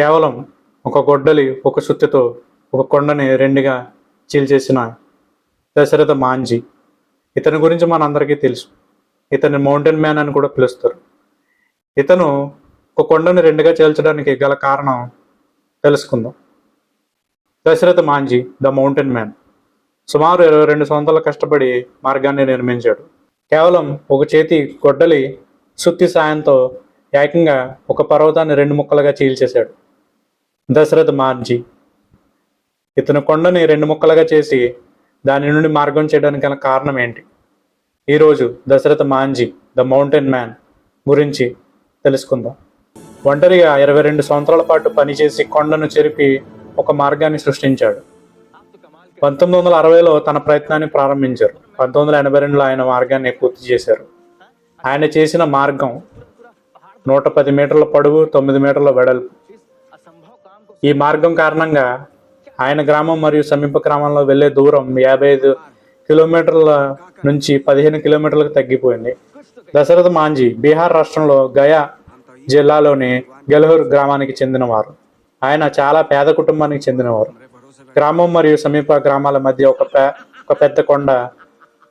కేవలం ఒక గొడ్డలి ఒక సుత్తితో ఒక కొండని రెండుగా చీల్చేసిన దశరథ మాంజీ. ఇతని గురించి మనందరికీ తెలుసు. ఇతని మౌంటైన్ మ్యాన్ అని కూడా పిలుస్తారు. ఇతను ఒక కొండని రెండుగా చేల్చడానికి గల కారణం తెలుసుకుందాం. Dasharath Manjhi the mountain man. సుమారు ఇరవై రెండు సంవత్సరాలు కష్టపడి మార్గాన్ని నిర్మించాడు. కేవలం ఒక చేతి గొడ్డలి సుత్తి సాయంతో ఏకంగా ఒక పర్వతాన్ని రెండు ముక్కలుగా చీల్చేశాడు. దశరథ మాంజీ. ఇతను కొండని రెండు ముక్కలుగా చేసి దాని నుండి మార్గం చేయడానికి గల కారణం ఏంటి? ఈరోజు Dasharath Manjhi the mountain man గురించి తెలుసుకుందాం. ఒంటరిగా ఇరవై రెండు సంవత్సరాల పాటు పనిచేసి కొండను చెరిపి ఒక మార్గాన్ని సృష్టించాడు. పంతొమ్మిది వందల అరవైలో తన ప్రయత్నాన్ని ప్రారంభించారు. పంతొమ్మిది వందల ఎనభై రెండులో ఆయన మార్గాన్ని పూర్తి చేశారు. ఆయన చేసిన మార్గం నూట పది మీటర్ల పొడవు తొమ్మిది మీటర్ల వెడల్పు. ఈ మార్గం కారణంగా ఆయన గ్రామం మరియు సమీప గ్రామంలో వెళ్ళే దూరం యాభై ఐదు కిలోమీటర్ల నుంచి పదిహేను కిలోమీటర్లకు తగ్గిపోయింది. దశరథ మాంజీ బీహార్ రాష్ట్రంలో గయా జిల్లాలోని గెలహూర్ గ్రామానికి చెందినవారు. ఆయన చాలా పేద కుటుంబానికి చెందినవారు. గ్రామం మరియు సమీప గ్రామాల మధ్య ఒక ఒక పెద్ద కొండ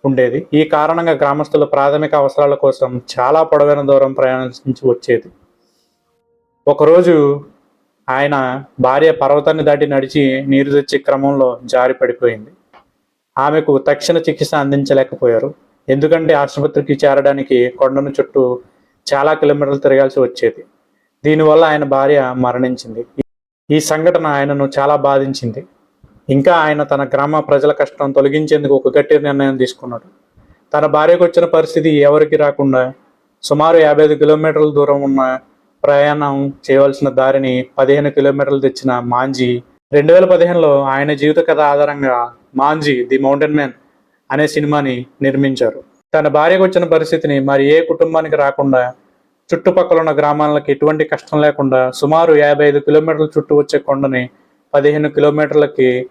ఉండేది. ఈ కారణంగా గ్రామస్తులు ప్రాథమిక అవసరాల కోసం చాలా పొడవైన దూరం ప్రయాణించి వచ్చేది. ఒకరోజు ఆయన భార్య పర్వతాన్ని దాటి నడిచి నీరు తెచ్చే క్రమంలో జారి పడిపోయింది. ఆమెకు తక్షణ చికిత్స అందించలేకపోయారు. ఎందుకంటే ఆసుపత్రికి చేరడానికి కొండను చుట్టూ చాలా కిలోమీటర్లు తిరగాల్సి వచ్చేది. దీనివల్ల ఆయన భార్య మరణించింది. ఈ సంఘటన ఆయనను చాలా బాధించింది. ఇంకా ఆయన తన గ్రామ ప్రజల కష్టం తొలగించేందుకు ఒక గట్టి నిర్ణయం తీసుకున్నాడు. తన భార్యకు వచ్చిన పరిస్థితి ఎవరికి రాకుండా సుమారు యాభై ఐదు కిలోమీటర్ల దూరం ఉన్న ప్రయాణం చేయవలసిన దారిని పదిహేను కిలోమీటర్లు తెచ్చిన మాంజీ. రెండు వేల పదిహేనులో ఆయన జీవిత కథ ఆధారంగా మాంజీ ది మౌంటైన్ మ్యాన్ అనే సినిమాని నిర్మించారు. తన భార్యకు వచ్చిన పరిస్థితిని మరి ఏ కుటుంబానికి రాకుండా చుట్టుపక్కల ఉన్న గ్రామాలకు ఎటువంటి కష్టం లేకుండా సుమారు యాభై ఐదు కిలోమీటర్ల చుట్టూ వచ్చే కొండని పదిహేను కిలోమీటర్లకి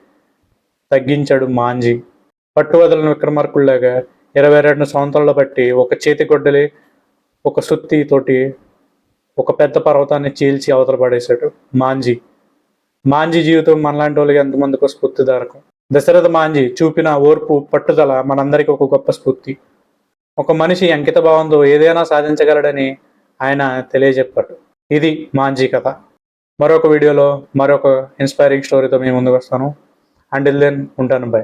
తగ్గించాడు మాంజీ. పట్టువదలని విక్రమార్కుల్లాగా ఇరవై రెండు సంవత్సరాలు బట్టి ఒక చేతి గొడ్డలి ఒక సుత్తి తోటి ఒక పెద్ద పర్వతాన్ని చీల్చి అవతల పడేశాడు మాంజీ. మాంజీ జీవితం మనలాంటి వాళ్ళకి ఎంతమందికో స్ఫూర్తిదారకం దశరథ మాంజీ చూపిన ఓర్పు పట్టుదల మనందరికీ ఒక గొప్ప స్ఫూర్తి. ఒక మనిషి అంకిత భావంతో ఏదైనా సాధించగలడని ఆయన తెలియజెప్పాడు. ఇది మాంజీ కథ. మరొక వీడియోలో మరొక ఇన్స్పైరింగ్ స్టోరీతో మేము ముందుకు వస్తాను. ఇల్ దెన్ ఉంటాను బై